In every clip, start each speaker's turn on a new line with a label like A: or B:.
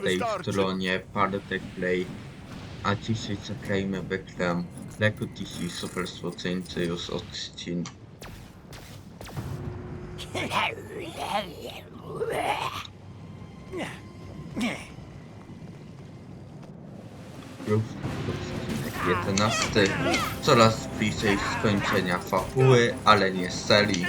A: w tej stronie Partek Play, a dzisiaj zagrajmy ekran Lego DC Super Słoceńcy już odcinek. Już odcinek 11. Coraz bliżej skończenia fabuły, ale nie serii.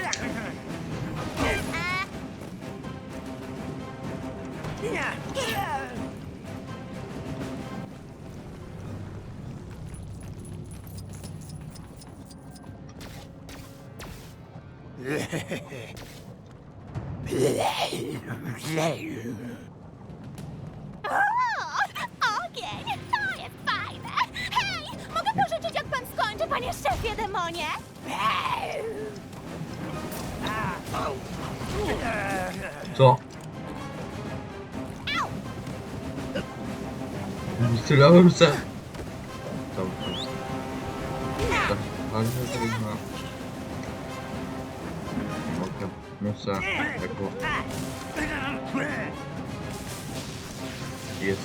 B: Ogień! To jest fajne! Hej! Mogę pożyczyć, jak pan skończy, panie szefie demonie?
A: Co? Myślałem, że... muszę tego... Jest.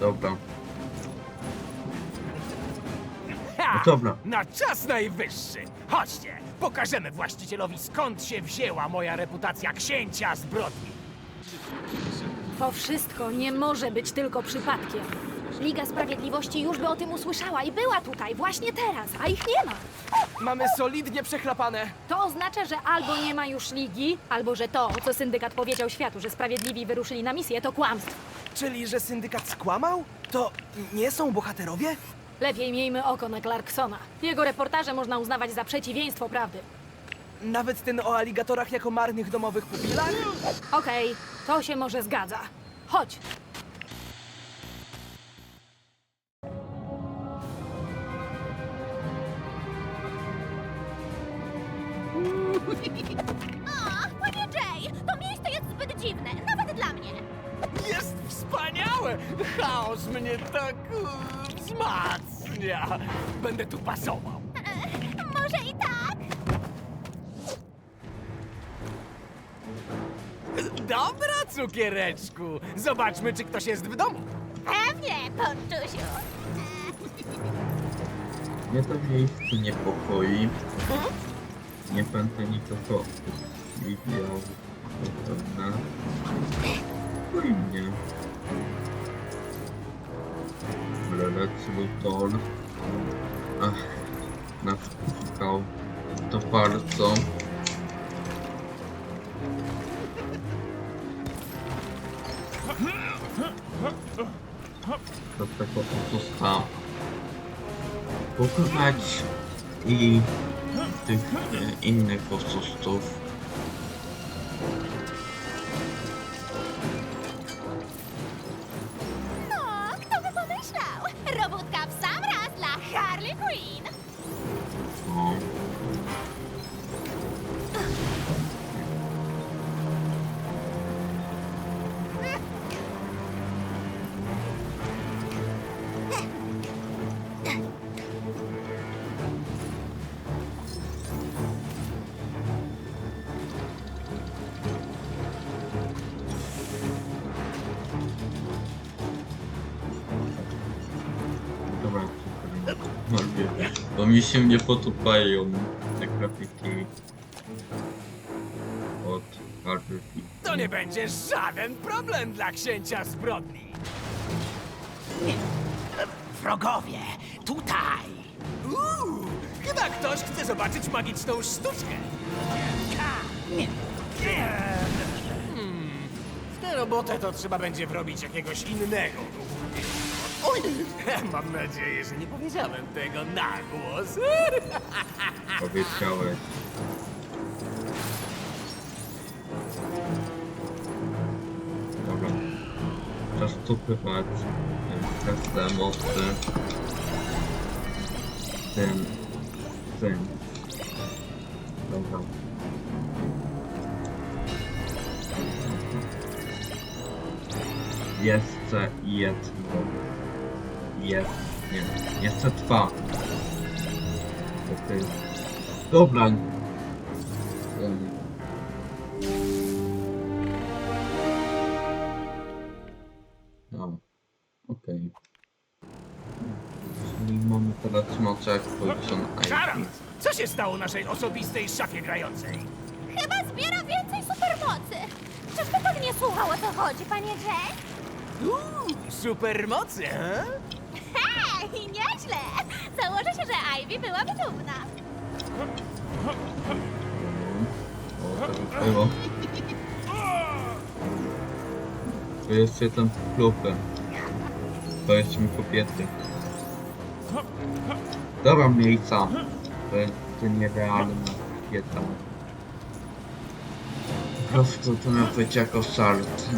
A: Dobra. Dobra.
C: Na czas najwyższy! Chodźcie, pokażemy właścicielowi skąd się wzięła moja reputacja księcia zbrodni.
D: To wszystko nie może być tylko przypadkiem. Liga Sprawiedliwości już by o tym usłyszała i była tutaj właśnie teraz, a ich nie ma.
C: Mamy solidnie przechlapane.
D: To oznacza, że albo nie ma już ligi, albo że to, co syndykat powiedział światu, że sprawiedliwi wyruszyli na misję, to kłamstwo.
C: Czyli, że syndykat skłamał? To nie są bohaterowie?
D: Lepiej miejmy oko na Clarksona. Jego reportaże można uznawać za przeciwieństwo prawdy.
C: Nawet ten o aligatorach jako marnych domowych pupilach?
D: Okej, to się może zgadza. Chodź.
C: Wzmacnia. Będę tu pasował.
B: E, może i tak?
C: Dobra, cukiereczku. Zobaczmy, czy ktoś jest w domu.
B: Pewnie, ponczusiu.
A: Mnie to miejsce niepokoi. Nie będę nikogo widział. To pewne. Boi mnie. Tor. Ach, naskał. To bardzo. Do tego pozostało pokonać i tych e, innych oszustów. Bo mi się nie podobają te grafiki od Harvey
C: To nie będzie żaden problem dla księcia zbrodni. Wrogowie, tutaj! Uuu, chyba ktoś chce zobaczyć magiczną sztuczkę. Hmm, w tę robotę to trzeba będzie wrobić jakiegoś innego. Oj, mam nadzieję, że nie powiedziałem tego na głos.
A: powiedziałeś. Dobra. Czas kupywać te mocy. Ten. Ten. Dobra. Jeszcze jedno. Jest. Nie. Jeszcze dwa. To jest Dobra. No, okej. Czyli mamy teraz jak Poison Ivy.
C: Charant! Co się stało naszej osobistej szafie grającej?
B: Chyba zbiera więcej supermocy. Czyżby tak nie słuchał o co chodzi, panie Jay?
C: Uuu, supermocy, he?
B: Nieźle! Założę się, że Ivy byłaby dumna.
A: O, to by było. To jest jeden klubem. To jest mi kobiety. Dobra miejsca. To jest nierealna kobieta. Po prostu to być jako żart.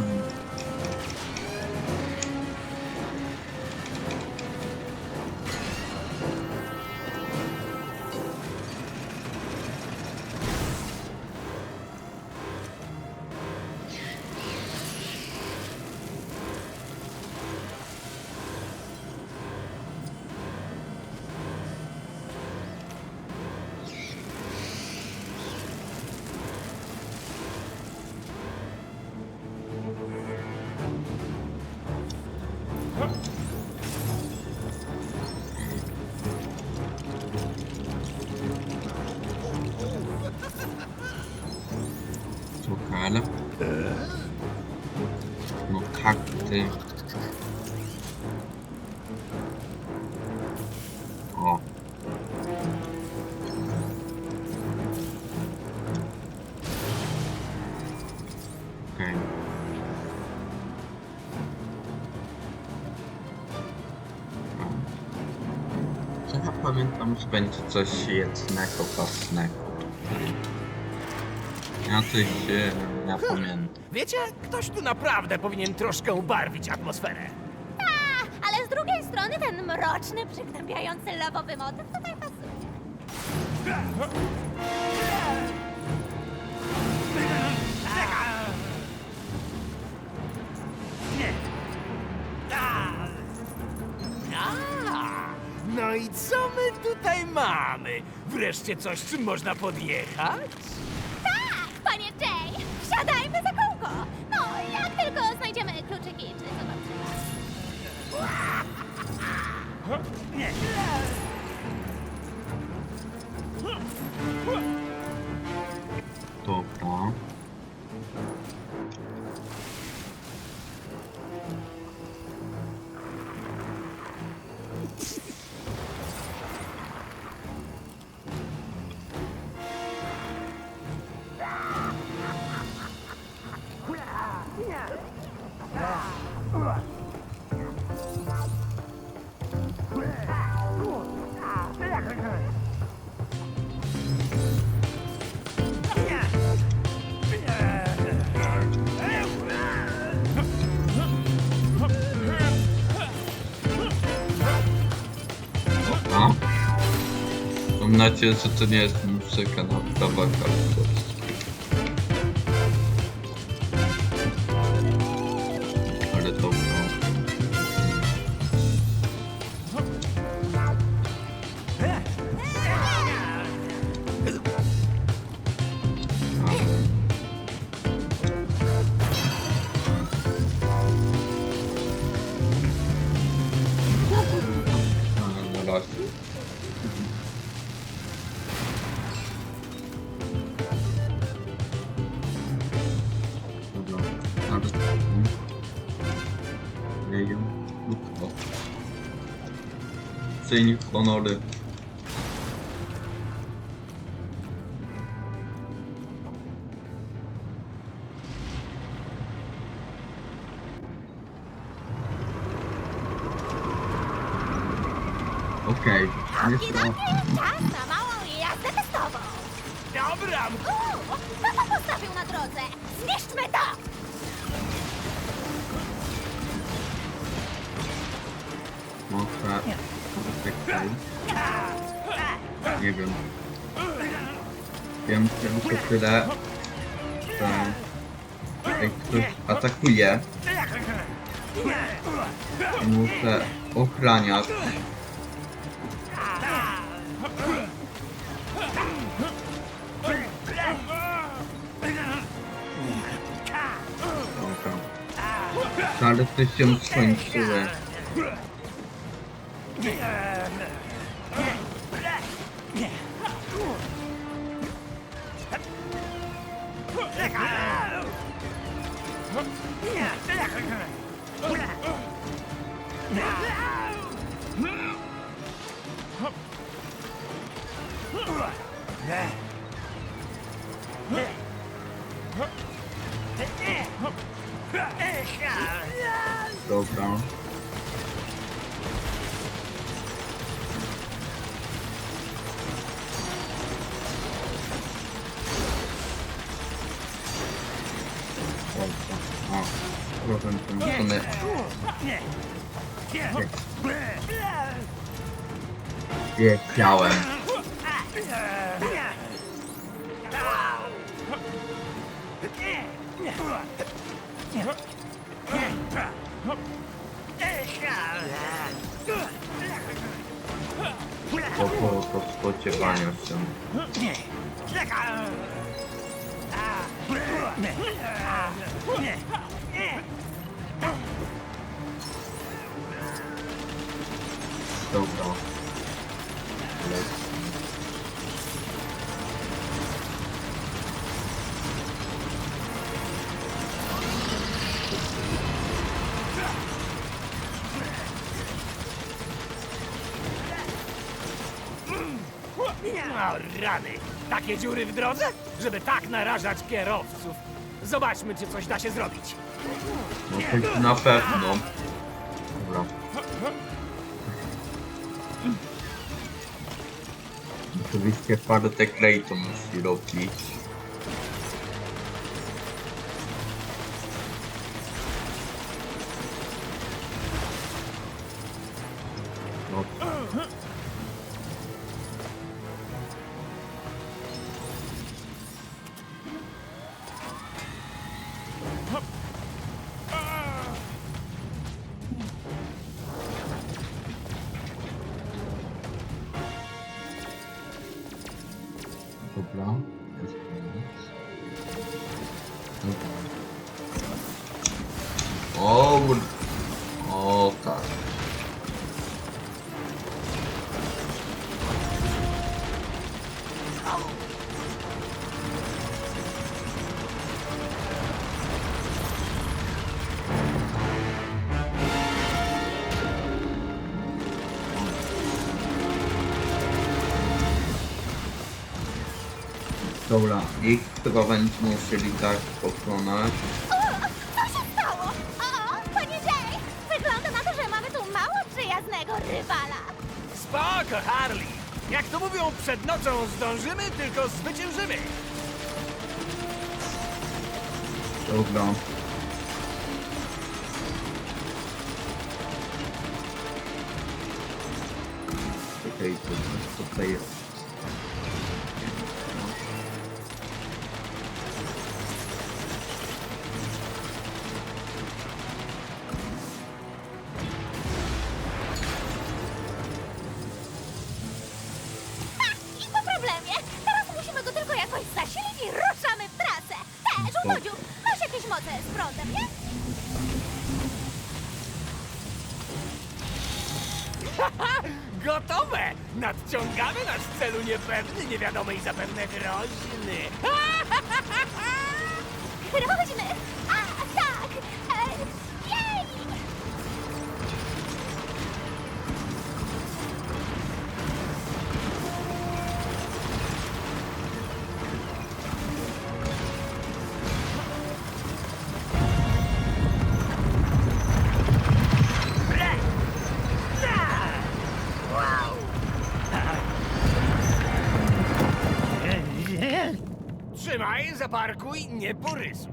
A: Lokale. No karty. O. Okej. Co ja pamiętam, że będzie coś jednego, własnego. Ja coś pamiętam.
C: Wiecie, ktoś tu naprawdę powinien troszkę ubarwić atmosferę.
B: A, ale z drugiej strony ten mroczny, przygnębiający lawowy motyw tutaj pasuje.
C: A, no i co my tutaj mamy? Wreszcie coś, czym można podjechać?
B: Tak, panie Jay! Wsiadajmy za kółko! No,
A: Nadzieję, że to nie jest muzyka na prawach autorskich. Ale dobra. Lub Czyń honory. Okej, okay.
B: I najpierw czas na małą jazdę testową.
C: Dobra,
B: Uuu, kto to postawił na drodze? Zniszczmy to!
A: Nie wiem. Wiem tylko tyle, że... Jak ktoś atakuje, muszę ochraniać. Dobra. Ale coś się skończyło. Dobra. W tym sumie. Wiedziałem. To było to spodziewania się. Dobra.
C: Rany! Takie dziury w drodze? Żeby tak narażać kierowców. Zobaczmy, czy coś da się zrobić.
A: No to na pewno. Dobra. Oczywiście parę Clayton musi robić. Dobra. Jest Dobra, ich chyba będziemy musieli tak pokonać.
B: Co się stało? O, panie Jay! Wygląda na to, że mamy tu mało przyjaznego rywala.
C: Spoko, Harley! Jak to mówią, przed nocą zdążymy, tylko zwyciężymy!
A: Dobra. Czekaj, to co tutaj jest?
B: Żołnodziu, masz jakieś moce z prądem, nie?
C: Gotowe! Nadciągamy nasz celu niepewny, niewiadomy i zapewne groźny.
B: Groźny!
C: Zaparkuj, nie porysuj.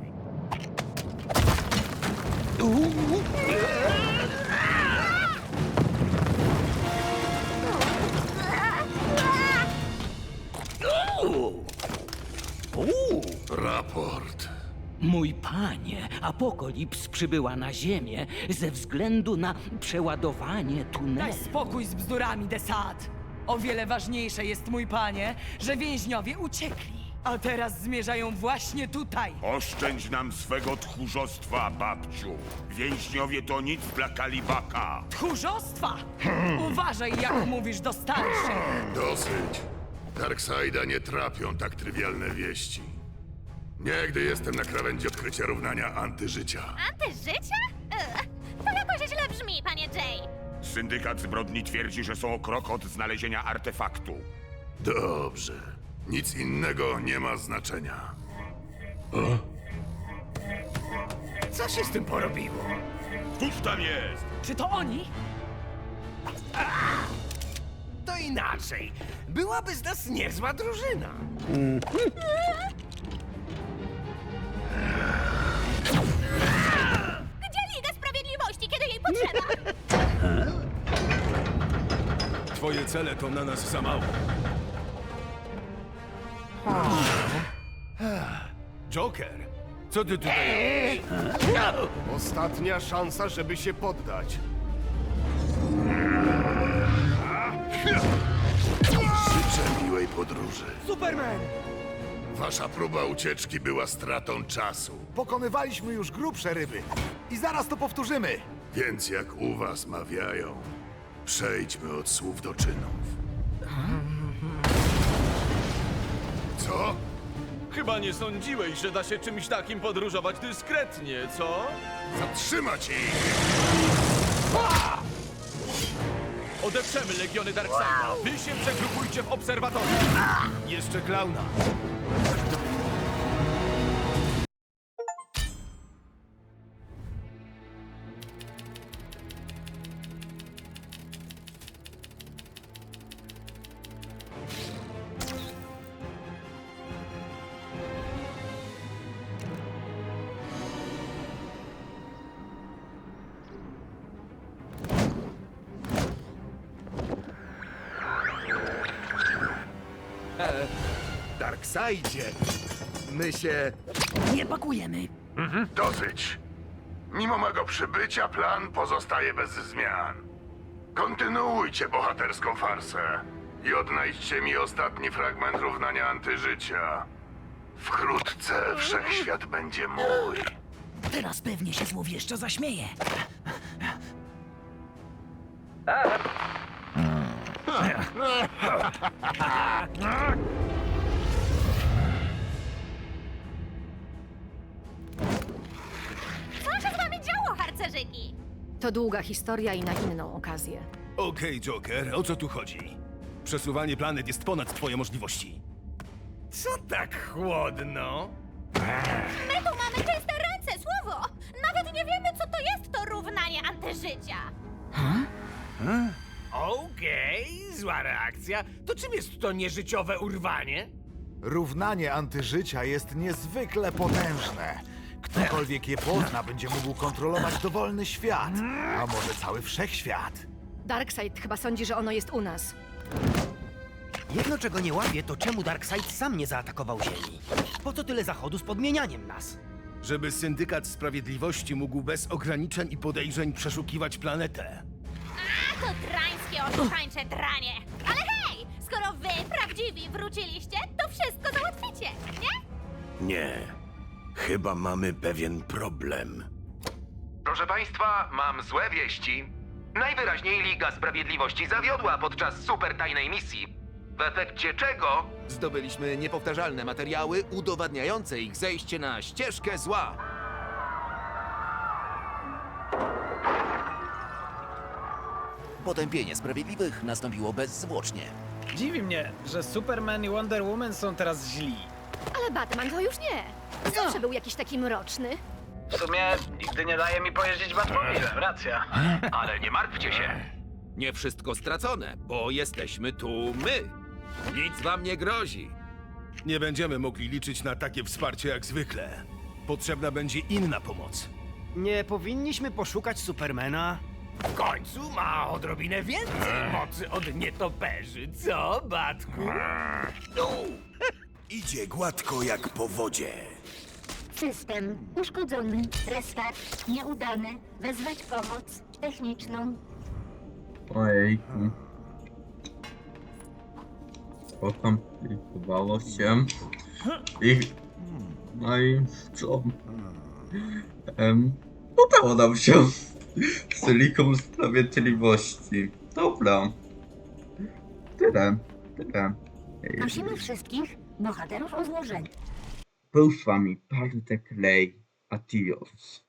E: Raport.
F: Mój panie, Apokolips przybyła na Ziemię ze względu na przeładowanie
G: Daj
F: tunelu.
G: spokój z bzdurami, Desat. O wiele ważniejsze jest, mój panie, że więźniowie uciekli.
E: A teraz zmierzają właśnie tutaj.
G: Oszczędź nam swego tchórzostwa, babciu. Więźniowie to nic dla Kalibaka.
E: Tchórzostwa! Uważaj, jak mówisz do starszych.
H: Dosyć. Darkseida nie trapią tak trywialne wieści. Nie, gdy jestem na krawędzi odkrycia równania antyżycia.
B: Antyżycia? Ugh, to jakoś źle brzmi, panie Jay.
G: Syndykat zbrodni twierdzi, że są o krok od znalezienia artefaktu.
H: Dobrze. Nic innego nie ma znaczenia.
C: Co się z tym porobiło?
G: Cóż tam jest?
E: Czy to oni?
C: To inaczej. Byłaby z nas niezła drużyna.
B: Gdzie Liga Sprawiedliwości, kiedy jej potrzeba?
H: Twoje cele to na nas za mało. Joker, co ty tutaj Ostatnia szansa, żeby się poddać. Życzę miłej podróży.
E: Superman!
H: Wasza próba ucieczki była stratą czasu.
I: Pokonywaliśmy już grubsze ryby i zaraz to powtórzymy.
H: Więc jak u was mawiają, przejdźmy od słów do czynów. Co?
J: Chyba nie sądziłeś, że da się czymś takim podróżować dyskretnie, co?
H: Zatrzymać ich!
J: Odeprzemy legiony Darkseida. Wy się przegrupujcie w obserwatorium.
H: Jeszcze klauna.
I: Darkseidzie, my się...
E: Nie pakujemy.
H: Dosyć. Mimo mego przybycia plan pozostaje bez zmian. Kontynuujcie bohaterską farsę i odnajdźcie mi ostatni fragment równania antyżycia. Wkrótce wszechświat będzie mój.
E: Teraz pewnie się złowieszczo zaśmieje.
D: To długa historia i na inną okazję.
H: Okej, Joker, o co tu chodzi? Przesuwanie planet jest ponad twoje możliwości.
C: Co tak chłodno?
B: My tu mamy czyste ręce, słowo! Nawet nie wiemy, co to jest to równanie antyżycia.
C: Okej, zła reakcja. To czym jest to nieżyciowe urwanie?
I: Równanie antyżycia jest niezwykle potężne. Ktokolwiek je pozna, będzie mógł kontrolować dowolny świat, a może cały wszechświat.
D: Darkseid chyba sądzi, że ono jest u nas.
K: Jedno czego nie łapię, to czemu Darkseid sam nie zaatakował Ziemi? Po co tyle zachodu z podmienianiem nas?
H: Żeby syndykat sprawiedliwości mógł bez ograniczeń i podejrzeń przeszukiwać planetę.
B: A to drańskie oszukańcze dranie. Ale hej, skoro wy, prawdziwi, wróciliście, to wszystko załatwicie, nie?
H: Nie. Chyba mamy pewien problem.
K: Proszę Państwa, mam złe wieści. Najwyraźniej Liga Sprawiedliwości zawiodła podczas super tajnej misji. W efekcie czego
I: Zdobyliśmy niepowtarzalne materiały udowadniające ich zejście na ścieżkę zła.
K: potępienie sprawiedliwych nastąpiło bezzwłocznie.
E: Dziwi mnie, że Superman i Wonder Woman są teraz źli.
D: Ale Batman to już nie. Zawsze był jakiś taki mroczny.
K: W sumie nigdy nie daje mi pojeździć Batmobilem, racja. Ale nie martwcie się.
J: Nie wszystko stracone, bo jesteśmy tu my. Nic wam nie grozi.
H: Nie będziemy mogli liczyć na takie wsparcie jak zwykle. Potrzebna będzie inna pomoc.
K: Nie powinniśmy poszukać Supermana?
C: W końcu ma odrobinę więcej mocy od nietoperzy, co, Batku?
H: Idzie gładko jak po wodzie.
B: System uszkodzony, restart nieudany, wezwać pomoc techniczną.
A: Ojejku. pokomplikowało się i no i co? Um, udało nam się z Sprawiedliwości. Dobra. Tyle. Tyle.
L: Prosimy wszystkich bohaterów o złożenie.
A: Był z wami Bartek Lej. Adios.